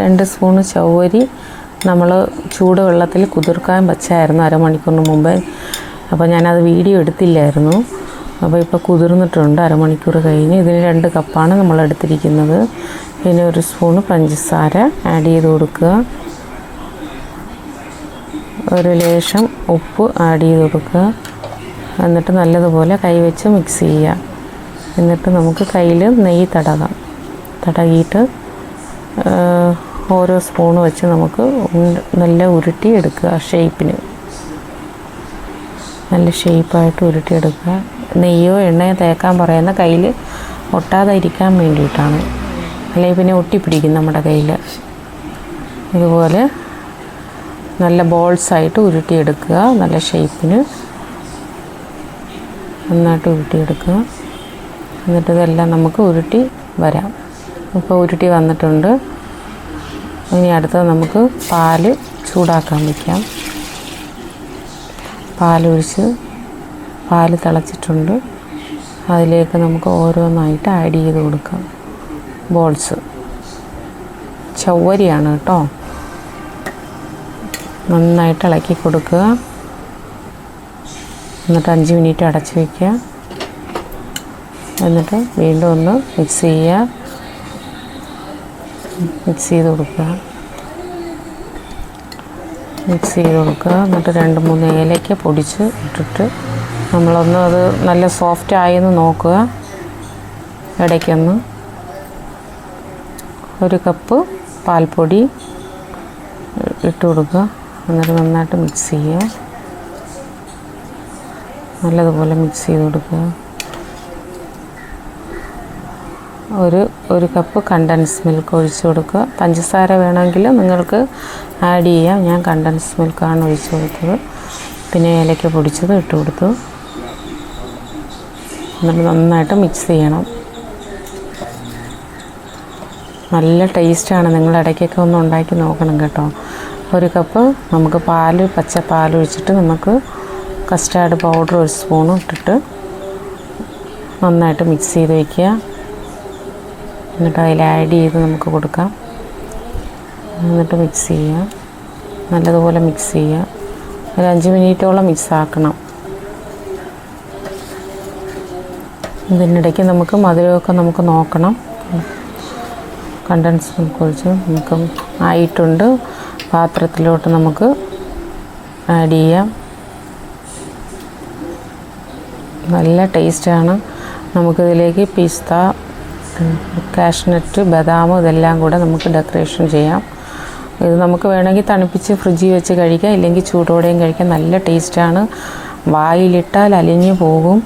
രണ്ട് സ്പൂണ് ചവ്വരി. നമ്മൾ ചൂടുവെള്ളത്തിൽ കുതിർക്കാൻ വച്ചായിരുന്നു അരമണിക്കൂറിന് മുമ്പേ. അപ്പോൾ ഞാനത് വീഡിയോ എടുത്തില്ലായിരുന്നു. അപ്പോൾ ഇപ്പോൾ കുതിർന്നിട്ടുണ്ട് അരമണിക്കൂർ കഴിഞ്ഞ്. ഇതിന് രണ്ട് കപ്പാണ് നമ്മൾ എടുത്തിരിക്കുന്നത്. പിന്നെ ഒരു സ്പൂണ് പഞ്ചസാര ആഡ് ചെയ്ത് കൊടുക്കുക. ഒരു ലേശം ഉപ്പ് ആഡ് ചെയ്ത് കൊടുക്കുക. എന്നിട്ട് നല്ലതുപോലെ കൈവച്ച് മിക്സ് ചെയ്യുക. എന്നിട്ട് നമുക്ക് കയ്യിൽ നെയ്യ് തടകാം. തടകിയിട്ട് ഓരോ സ്പൂൺ വെച്ച് നമുക്ക് നല്ല ഉരുട്ടി എടുക്കുക ഷേപ്പിന് നല്ല ഷേപ്പായിട്ട് ഉരുട്ടിയെടുക്കുക. നെയ്യോ എണ്ണയോ തേക്കാൻ പറയുന്ന കയ്യിൽ ഒട്ടാതെ ഇരിക്കാൻ വേണ്ടിയിട്ടാണ്. അല്ലെങ്കിൽ പിന്നെ ഒട്ടിപ്പിടിക്കും നമ്മുടെ കയ്യിൽ ഇതുപോലെ നല്ല ബോൾസായിട്ട് ഉരുട്ടിയെടുക്കുക. നല്ല ഷേപ്പിന് നന്നായിട്ട് ഉരുട്ടിയെടുക്കുക. എന്നിട്ട് ഇതെല്ലാം നമുക്ക് ഉരുട്ടി വരാം. ഇപ്പോൾ ഉരുട്ടി വന്നിട്ടുണ്ട്. ഇനി അടുത്തത് നമുക്ക് പാൽ ചൂടാക്കാൻ വയ്ക്കാം പാലൊഴിച്ച് പാൽ തിളച്ചിട്ടുണ്ട്. അതിലേക്ക് നമുക്ക് ഓരോന്നായിട്ട് ആഡ് ചെയ്ത് കൊടുക്കാം. ബോൾസ് ചവ്വരിയാണ് കേട്ടോ. നന്നായിട്ട് ഇളക്കി കൊടുക്കുക. എന്നിട്ട് അഞ്ച് മിനിറ്റ് അടച്ച് വയ്ക്കുക എന്നിട്ട് വീണ്ടും ഒന്ന് മിക്സ് ചെയ്യുക. മിക്സ് ചെയ്ത് കൊടുക്കുക. മിക്സ് ചെയ്ത് കൊടുക്കുക. എന്നിട്ട് രണ്ട് മൂന്ന് ഏലയ്ക്ക പൊടിച്ച് ഇട്ടിട്ട് നമ്മളൊന്ന് അത് നല്ല സോഫ്റ്റ് ആയെന്ന് നോക്കുക. ഇടയ്ക്കൊന്ന്. ഒരു കപ്പ് പാൽപ്പൊടി ഇട്ട് കൊടുക്കുക. എന്നിട്ട് നന്നായിട്ട് മിക്സ് ചെയ്യുക. നല്ലതുപോലെ മിക്സ് ചെയ്ത് കൊടുക്കുക. ഒരു ഒരു കപ്പ് കണ്ടൻസ് മിൽക്ക് ഒഴിച്ചു കൊടുക്കുക. പഞ്ചസാര വേണമെങ്കിൽ നിങ്ങൾക്ക് ആഡ് ചെയ്യാം. ഞാൻ കണ്ടൻസ് മിൽക്കാണ് ഒഴിച്ച് കൊടുത്തത്. പിന്നെ ഏലക്ക പൊടിച്ചത് ഇട്ട് കൊടുത്തു. എന്നിട്ട് നന്നായിട്ട് മിക്സ് ചെയ്യണം. നല്ല ടേസ്റ്റാണ് നിങ്ങൾ ഇടയ്ക്കൊക്കെ ഒന്ന് ഉണ്ടാക്കി നോക്കണം കേട്ടോ. ഒരു കപ്പ് നമുക്ക് പാൽ പച്ച പാൽ ഒഴിച്ചിട്ട് നമുക്ക് കസ്റ്റാർഡ് പൗഡർ ഒരു സ്പൂൺ ഇട്ടിട്ട് നന്നായിട്ട് മിക്സ് ചെയ്ത് വയ്ക്കുക എന്നിട്ട് അതിൽ ആഡ് ചെയ്ത് നമുക്ക് കൊടുക്കാം. എന്നിട്ട് മിക്സ് ചെയ്യുക നല്ലതുപോലെ മിക്സ് ചെയ്യുക ഒരു അഞ്ച് മിനിറ്റോളം മിക്സ് ആക്കണം. ഇതിനിടയ്ക്ക് നമുക്ക് മധുരമൊക്കെ നമുക്ക് നോക്കണം. കണ്ടൻസ് കുറിച്ച് നമുക്ക് ആയിട്ടുണ്ട്. പാത്രത്തിലോട്ട് നമുക്ക് ആഡ് ചെയ്യാം. നല്ല ടേസ്റ്റാണ് നമുക്കിതിലേക്ക് പിസ്ത കാഷ്നട്ട് ബദാം ഇതെല്ലാം കൂടെ നമുക്ക് ഡെക്കറേഷൻ ചെയ്യാം. ഇത് നമുക്ക് വേണമെങ്കിൽ തണുപ്പിച്ച് ഫ്രിഡ്ജിൽ വെച്ച് കഴിക്കാം ഇല്ലെങ്കിൽ ചൂടോടെയും കഴിക്കാം. നല്ല ടേസ്റ്റാണ്. വായിലിട്ടാൽ അലിഞ്ഞു പോകും.